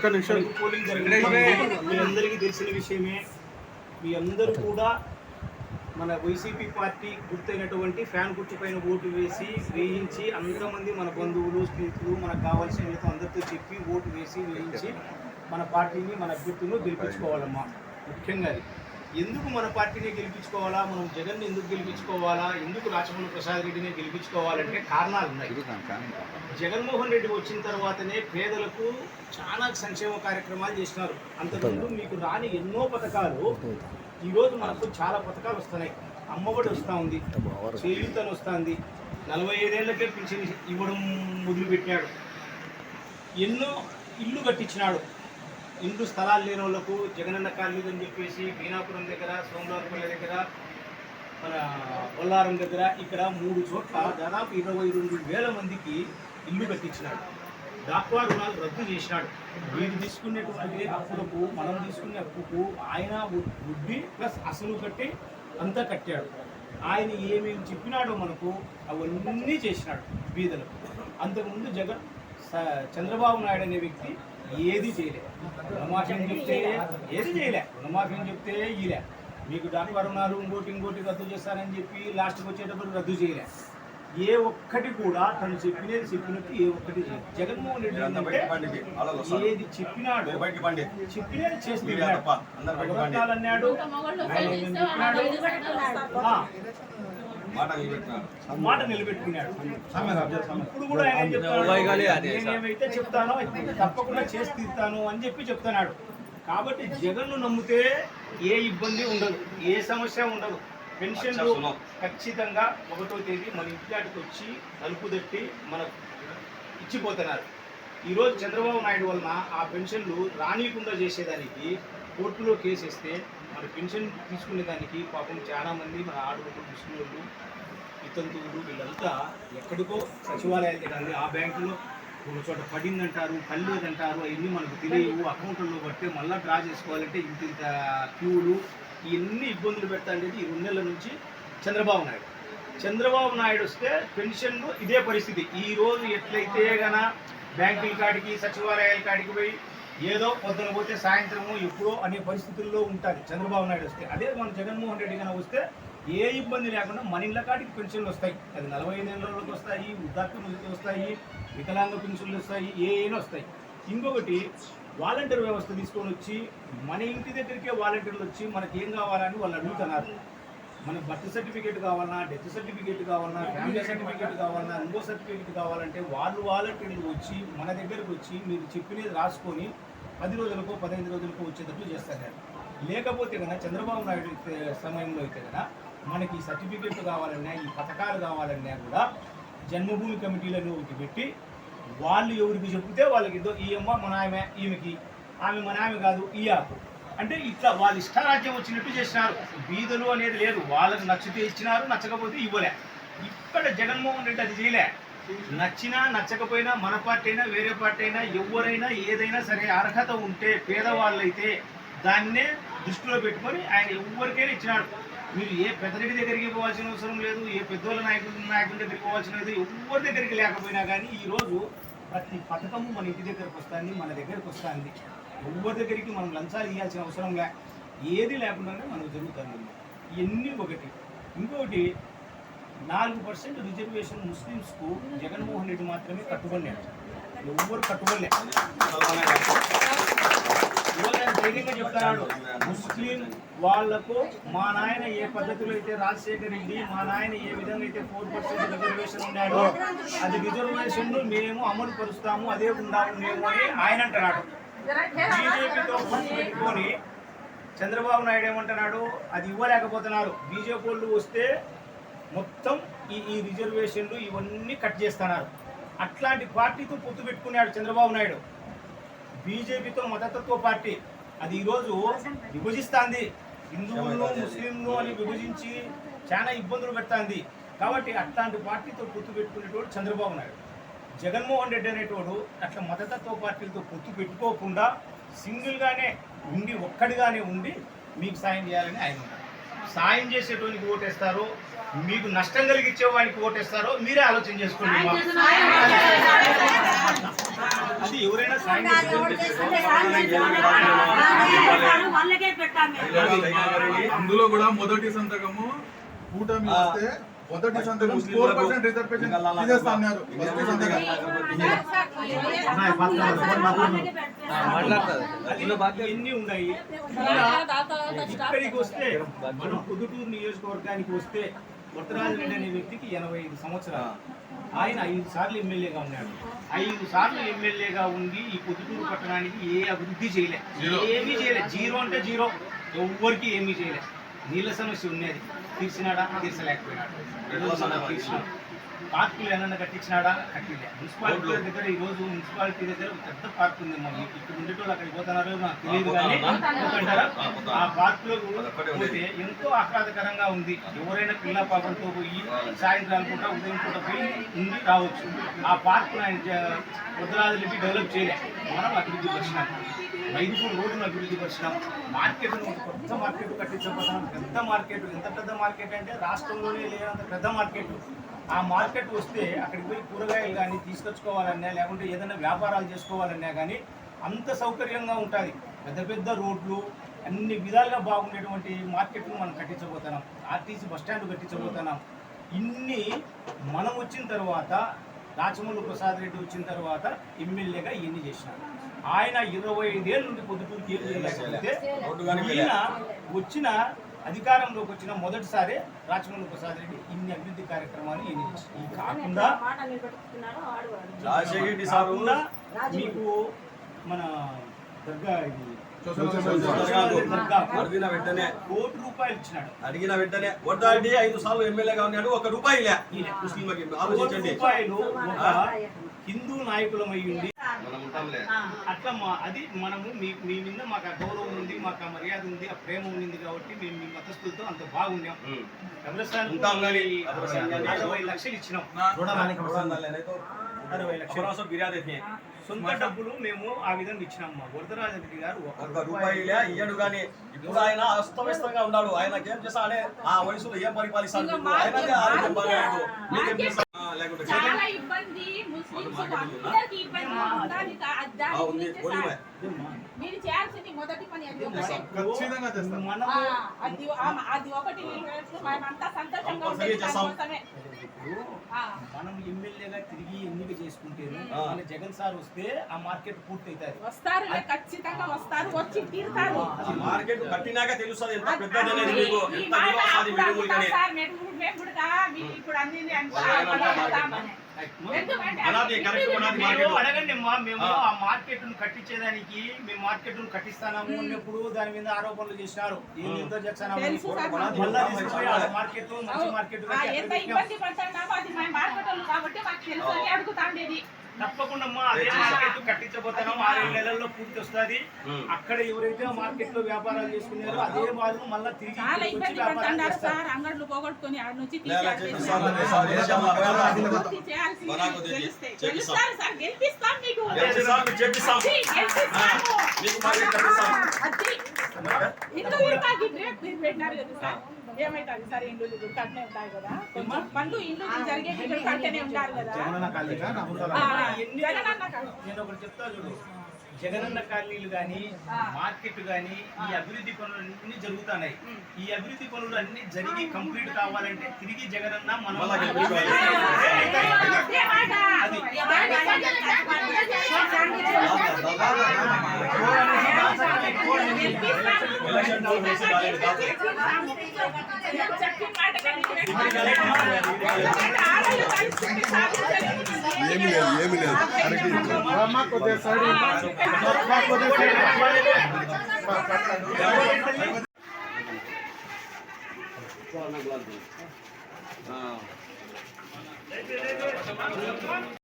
ఒక్క నిమిషం. పోలింగ్ జరిగింది మీ అందరికీ తెలిసిన విషయమే. మీ అందరూ కూడా మన వైసీపీ పార్టీ గుర్తైనటువంటి ఫ్యాన్ గుర్తు పైన ఓటు వేసి వేయించి అందరమంది మన బంధువులు స్నేహితులు మనకు కావాల్సిన అందరితో చెప్పి ఓటు వేసి వేయించి మన పార్టీని మన అభ్యర్థులను గెలిపించుకోవాలమ్మా. ముఖ్యంగా అది. ఎందుకు మన పార్టీని గెలిపించుకోవాలా? మనం జగన్ ఎందుకు గెలిపించుకోవాలా? ఎందుకు రాచమల్లి ప్రసాద్ రెడ్డిని గెలిపించుకోవాలంటే కారణాలు ఉన్నాయి. జగన్మోహన్ రెడ్డి వచ్చిన తర్వాతనే పేదలకు చాలా సంక్షేమ కార్యక్రమాలు చేసినారు. అంతకుముందు మీకు రాని ఎన్నో పథకాలు ఈరోజు మనకు చాలా పథకాలు వస్తున్నాయి. అమ్మఒడి వస్తూ ఉంది. చేయూతను వస్తుంది. నలభై ఐదేళ్ళకే పింఛన్ ఇవ్వడం మొదలుపెట్టాడు. ఎన్నో ఇల్లు కట్టించినాడు. ఇండ్లు స్థలాలు లేని వాళ్ళకు జగనన్న కాలనీ అని చెప్పేసి బీనాపురం దగ్గర సోమవారపల్లి దగ్గర మన బొల్లారం దగ్గర ఇక్కడ మూడు చోట్ల దాదాపు ఇరవై రెండు వేల మందికి ఇల్లు కట్టించినాడు. డాక్వా రుణాలు రద్దు చేసినాడు. వీరు తీసుకునేటువంటి అప్పులకు మనం తీసుకునే అప్పుకు ఆయన వుడ్డి వడ్డీ ప్లస్ అసలు కట్టి అంతా కట్టాడు. ఆయన ఏమేమి చెప్పినాడో మనకు అవన్నీ చేసినాడు బీదలకు. అంతకుముందు జగన్ చంద్రబాబు నాయుడు అనే వ్యక్తి ఏది చేయలే. రుణమాఫీ అని చెప్తే ఏది చేయలే. రుణమాఫీ అని చెప్తే ఇలే మీకు డాక్టర్ రుణాలు ఇంకోటి ఇంకోటి రద్దు చేస్తారని చెప్పి లాస్ట్కి వచ్చేటప్పుడు రద్దు చేయలే. ఏ ఒక్కటి కూడా తను చెప్పినది చెప్పినట్టు ఏ ఒక్కటి చేయలేదు జగన్మోహన్ రెడ్డి ఏది చెప్పినాడు చెప్పినది చేసి మీడియా తీరాడు. తప్ప అందరు బయట పండి. పథకాలు అన్నాడు మాట నిలబెట్టుకున్నాడు. ఇప్పుడు కూడా ఆయన ఏం చెప్తాడు నేనేమైతే చెప్తానో అది తప్పకుండా చేసి తీరుతాను అని చెప్పి చెప్తున్నాడు. కాబట్టి జగన్ను నమ్మితే ఏ ఇబ్బంది ఉండదు ఏ సమస్య ఉండదు. పెన్షన్లు ఖచ్చితంగా ఒకటో తేదీ మన ఇంటికాటికి వచ్చి నలుపు తట్టి మనకు ఇచ్చిపోతున్నారు. ఈరోజు చంద్రబాబు నాయుడు వలన ఆ పెన్షన్లు రానియకుండా చేసేదానికి కోర్టులో కేసు వేస్తే మన పెన్షన్ తీసుకునేదానికి పాపం చాలామంది మన ఆడవాళ్ళు ముస్లింలు వితంతువులు వీళ్ళంతా ఎక్కడికో సచివాలయాల దగ్గర ఆ బ్యాంకులో ఒక చోట పడిందంటారు పడలేదంటారు అవన్నీ మనకు తెలియవు అకౌంట్లో పడితే మళ్ళీ డ్రా చేసుకోవాలంటే ఇంత ఇంత క్యూలు ఇవన్నీ ఇబ్బందులు పెడతాండేది ఈ రెండు నెలల నుంచి చంద్రబాబు నాయుడు. చంద్రబాబు నాయుడు వస్తే పెన్షన్లు ఇదే పరిస్థితి. ఈ రోజు ఎట్లయితే గన బ్యాంకుల కాడికి సచివాలయాల కాడికి పోయి ఏదో పొద్దున పోతే సాయంత్రము ఎప్పుడో అనే పరిస్థితుల్లో ఉంటుంది. చంద్రబాబు నాయుడు వస్తే. అదే మన జగన్మోహన్ రెడ్డి కన్నా వస్తే ఏ ఇబ్బంది లేకుండా మన ఇళ్ళ కాడికి పెన్షన్లు వస్తాయి. అది నలభై ఐదు నెలలకు వస్తాయి వృద్ధాప్య వస్తాయి వికలాంగ పెన్షన్లు వస్తాయి ఏ వస్తాయి. ఇంకొకటి వాలంటీర్ వ్యవస్థ తీసుకొని వచ్చి మన ఇంటి దగ్గరికే వాలంటీర్లు వచ్చి మనకి ఏం కావాలని వాళ్ళు అడుగుతున్నారు. మన బర్త్ సర్టిఫికేట్ కావాలన్నా డెత్ సర్టిఫికేట్ కావాలన్నా ఫ్యామిలీ సర్టిఫికేట్ కావాలన్నా ఇంకో సర్టిఫికేట్ కావాలంటే వాళ్ళు వాలంటీర్లు వచ్చి మన దగ్గరకు వచ్చి మీరు చెప్పినది రాసుకొని పది రోజులకో పదహైదు రోజులకో వచ్చేటట్లు చేస్తారు లేకపోతే కదా చంద్రబాబు నాయుడు సమయంలో అయితే కదా మనకి ఈ సర్టిఫికేట్ కావాలన్నా ఈ పథకాలు కావాలన్నా కూడా జన్మభూమి కమిటీలను ఒకటి పెట్టి వాళ్ళు ఎవరికి చెప్తే వాళ్ళకి ఇదో ఈ అమ్మ మన ఆమె ఈమెకి. ఆమె మన ఆమె కాదు ఈ ఆకు అంటే ఇట్లా వాళ్ళ ఇష్టారాజ్యం వచ్చినట్టు చేసినారు. బీదలు అనేది లేదు. వాళ్ళకి నచ్చితే ఇచ్చినారు నచ్చకపోతే ఇవ్వలే. ఇక్కడ జగన్మోహన్ రెడ్డి అది చేయలే. నచ్చినా నచ్చకపోయినా మన పార్టీ అయినా వేరే పార్టీ అయినా ఎవరైనా ఏదైనా సరే అర్హత ఉంటే పేదవాళ్ళైతే దాన్నే దృష్టిలో పెట్టుకొని ఆయన ఎవరికైనా ఇచ్చినాడు. మీరు ఏ పెద్దరికి దగ్గరికి పోవాల్సిన అవసరం లేదు ఏ పెద్దోళ్ళ నాయకుల నాయకుల దగ్గరికి పోవాల్సిన లేదు ఎవరి దగ్గరికి లేకపోయినా కానీ ఈరోజు ప్రతి పథకము మన ఇంటి దగ్గరకు వస్తుంది మన దగ్గరకు వస్తుంది. ఎవరి దగ్గరికి మనం లంచాలు ఇవ్వాల్సిన అవసరం లే. ఏది లేకుండానే మనకు జరుగుతుంది. ఇవన్నీ ఒకటి. ఇంకొకటి నాలుగు పర్సెంట్ రిజర్వేషన్ ముస్లిమ్స్కు జగన్మోహన్ రెడ్డి మాత్రమే కట్టుబడినాడు ఎవ్వరు కట్టుబడలే ధైర్యంగా చెప్తున్నాడు ముస్లిం వాళ్ళకు మా నాయన ఏ పద్ధతిలో అయితే రాజశేఖర్ రెడ్డి మా నాయన ఏ విధంగా అయితే ఫోర్ పర్సెంట్ రిజర్వేషన్ ఉన్నాడో అది రిజర్వేషన్ మేము అమలు పరుస్తాము అదే ఉండాలి మేము అని ఆయన అంటున్నాడు. బీజేపీతో పెట్టుకొని చంద్రబాబు నాయుడు ఏమంటున్నాడు? అది ఇవ్వలేకపోతున్నారు. బీజేపీ వాళ్ళు వస్తే మొత్తం ఈ ఈ రిజర్వేషన్లు ఇవన్నీ కట్ చేస్తున్నారు. అట్లాంటి పార్టీతో పొత్తు పెట్టుకున్నాడు చంద్రబాబు నాయుడు. బీజేపీతో మతతత్వ పార్టీ. అది ఈరోజు విభజిస్తాంది. హిందువులను ముస్లింలు అని విభజించి చాలా ఇబ్బందులు పెడుతుంది. కాబట్టి అట్లాంటి పార్టీతో పొత్తు పెట్టుకునేటోడు చంద్రబాబు నాయుడు. జగన్మోహన్ రెడ్డి అనేటోడు అట్లా మతతత్వ పార్టీలతో పొత్తు పెట్టుకోకుండా సింగిల్గానే ఉండి ఒక్కడిగానే ఉండి మీకు సాయం చేయాలని ఆయన సాయం చేసేటోనికి ఓటేస్తారో మీకు నష్టం కలిగించే వానికి ఓటేస్తారో మీరే ఆలోచన చేసుకోండి. అది ఎవరైనా సాయం వాళ్ళకే పెట్టాము అందులో కూడా మొదటి సంతకము కూటమి వస్తే మొదటి సంతకం ఫోర్ పర్సెంట్ రిజర్వేషన్ తీసేస్తా అన్నారు ఫస్ట్ సంతకం. ఎన్ని ఉన్నాయి? ఇక్కడికి వస్తే మనం పొద్దుటూరు నియోజకవర్గానికి వస్తే వరదరాజు రెడ్డి అనే వ్యక్తికి ఎనభై ఐదు సంవత్సరాలు. ఆయన ఐదు సార్లు ఎమ్మెల్యేగా ఉన్నాడు. ఐదు సార్లు ఎమ్మెల్యేగా ఉండి ఈ పొద్దుటూరు పట్టణానికి ఏ అభివృద్ధి చేయలే. ఏమీ చేయలే. జీరో అంటే జీరో. ఎవ్వరికి ఏమీ చేయలే. నీళ్ళ సమస్య ఉన్నది తీర్చినాడా? తీర్చలేకపోయినాడు. మనం తీర్చినాడు. పార్కులు ఏమన్నా కట్టించినాడా? కట్టిలే. మున్సిపాలిటీ దగ్గర ఈ రోజు మున్సిపాలిటీ దగ్గర పెద్ద పార్క్ ఉంది మీకు. ఇక్కడ ఉండేటోళ్ళు అక్కడికి పోతున్నారో నాకు తెలియదు కానీ? ఆ పార్క్లో పోతే ఎంతో ఆహ్లాదకరంగా ఉంది. ఎవరైనా పిల్ల పాపంతో పోయి సాయంత్రం పూట ఉదయం పూట పోయి ఉండి రావచ్చు. ఆ పార్క్ ఆయన వదలాదులకి డెవలప్ చేయలే. మనం అభివృద్ధి పరిచినాం. మైదుపూర్ రోడ్డును అభివృద్ధి పరిచినాం మార్కెట్ కొత్త మార్కెట్ కట్టించబోతున్నాం పెద్ద మార్కెట్ ఎంత పెద్ద మార్కెట్ అంటే రాష్ట్రంలోనే లేనంత పెద్ద మార్కెట్. ఆ మార్కెట్ వస్తే అక్కడికి పోయి కూరగాయలు కానీ తీసుకొచ్చుకోవాలన్నా లేకుంటే ఏదైనా వ్యాపారాలు చేసుకోవాలన్నా కానీ అంత సౌకర్యంగా ఉంటుంది. పెద్ద పెద్ద రోడ్లు అన్ని విధాలుగా బాగుండేటువంటి మార్కెట్ను మనం కట్టించబోతున్నాం. ఆర్టీసీ బస్ స్టాండ్ కట్టించబోతున్నాం. ఇన్ని మనం వచ్చిన తర్వాత రాచమల్లు ప్రసాద్ రెడ్డి వచ్చిన తర్వాత ఎమ్మెల్యేగా ఇవన్నీ చేసినారు. ఆయన ఇరవై ఐదేళ్ళ నుండి పొద్దుటూరుకి ఏం చేయలేకపోతే ఈయన వచ్చిన అధికారంలోకి వచ్చిన మొదటిసారి రాచమల్లు ప్రసాద్ రెడ్డి ఇన్ని అభివృద్ధి కార్యక్రమాలు ఈయన చేశారు. ఇవి కాకుండా మీకు మన దర్గా ఇది అడిగిన వెంటనే కోటి రూపాయలు ఇచ్చినాడు అడిగిన వెంటనే ఐదు సార్లు ఎమ్మెల్యేగా ఉన్నాడు ఒక రూపాయి లే ముస్లింలకి కోటి ఆలోచించండి. హిందూ మనం ఉంటాంలే. అట్లా మా అది మనము మీ మీ మీద మాకు ఆ గౌరవం ఉంది మాకు ఆ మర్యాద ఉంది ఆ ప్రేమ ఉంది కాబట్టి మేము మీ మతస్థులతో అంత బాగున్నాం. కబ్రస్థాన్ అరవై లక్షలు ఇచ్చినాం. అరవై ఫిర్యాదు అయితే. సొంత డబ్బులు మేము ఆ విధంగా ఇచ్చినాం మా వరదరాజరెడ్డి గారు ఒక రూపాయిలే ఇయ్యడు కానీ ఇప్పుడు ఆయన అస్తవ్యస్తంగా ఉన్నాడు. ఆయన ఏం చేస్తాడే? ఆ వయసులో ఏం పరిపాలిస్తాడు ఆయన మీరు. చేయాల్సింది మొదటి పని అది ఒకటే. అది ఒకటి మనమంతా సంతోషంగా ఉండేది. మనం ఎమ్మెల్యేగా తిరిగి ఎన్నిక చేసుకుంటేను. మన జగన్ సార్ వస్తే ఆ మార్కెట్ పూర్తి అవుతుంది వస్తారు ఖచ్చితంగా వస్తారు వచ్చి తీరుతారు. ఆ మార్కెట్ కట్టినాక తెలుస్తుంది ఎంత మీకు సార్, ఇప్పుడు అన్ని అడగండి మేము ఆ. మార్కెట్ను కట్టించేదానికి మేము మార్కెట్ను కట్టిస్తాము అన్నప్పుడు దాని మీద ఆరోపణలు చేసినారు. మార్కెట్ మంచి మార్కెట్ తప్పకుండా అమ్మా అదే మార్కెట్ కట్టించబోతున్నాం. ఆరేడు నెలల్లో పూర్తి వస్తుంది. అక్కడ ఎవరైతే మార్కెట్లో వ్యాపారాలు చేసుకున్నారో అదే వాళ్ళు మళ్ళా తిరిగి చాలా ఇబ్బంది పడుతున్నారు సార్. అంగళ్ళు పోగొట్టుకొని ఆడ నుంచి. గెలుస్తారు సార్. గెలిపిస్తాం మీకు. మీకు మార్కెట్ కట్టిస్తాం. అది ఇల్లు ఇరుకాకి బ్రేక్ మీరు పెట్టినారు కదా సార్ ఏమైతుంది సార్ ఇల్లు ఇల్లు కట్టే ఉంటాయి కదా కొంచెం పనులు ఇల్లు కట్టనే ఉంటారు జగనన్న కాదు. నేను ఒకటి చెప్తా చూడు. జగనన్న కాలనీలు కానీ మార్కెట్ కానీ ఈ అభివృద్ధి పనులు అన్ని జరుగుతున్నాయి ఈ అభివృద్ధి పనులు అన్ని జరిగి కంప్లీట్ కావాలంటే తిరిగి జగనన్న మనం. అది. ఏమి లేదు ఏమి లేదు కరెక్ట్